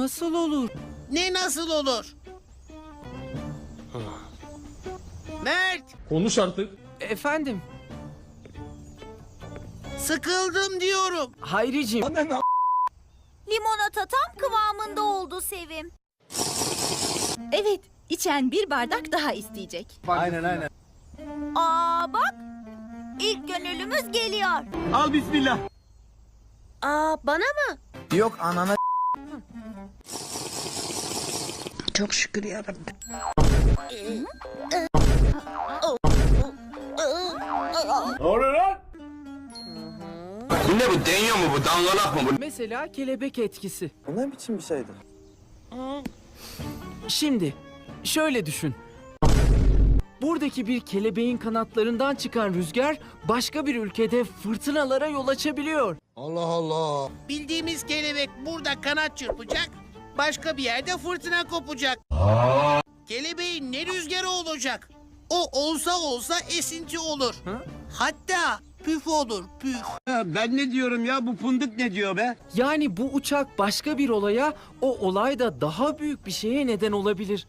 nasıl olur? Ne nasıl olur? Mert, Konuş artık. Efendim, sıkıldım diyorum. Hayriciğim. Limonata tam kıvamında oldu Sevim. Evet, içen bir bardak daha isteyecek. Aa bak. İlk gönüllümüz geliyor. Al bismillah. Aa bana mı? Yok anana Ne oluyor lan? Bu ne bu deniyor mu bu dangalak mı bu? Mesela kelebek etkisi. Bu ne biçim bir şeydir? Şimdi, şöyle düşün. Buradaki bir kelebeğin kanatlarından çıkan rüzgar başka bir ülkede fırtınalara yol açabiliyor. Bildiğimiz kelebek burada kanat çırpacak, başka bir yerde fırtına kopacak. Kelebeğin ne rüzgarı olacak? O olsa olsa esinti olur. Ha? Hatta püf olur, püf. Ben ne diyorum ya bu fındık ne diyor be? Yani bu uçak başka bir olaya, o olay da daha büyük bir şeye neden olabilir.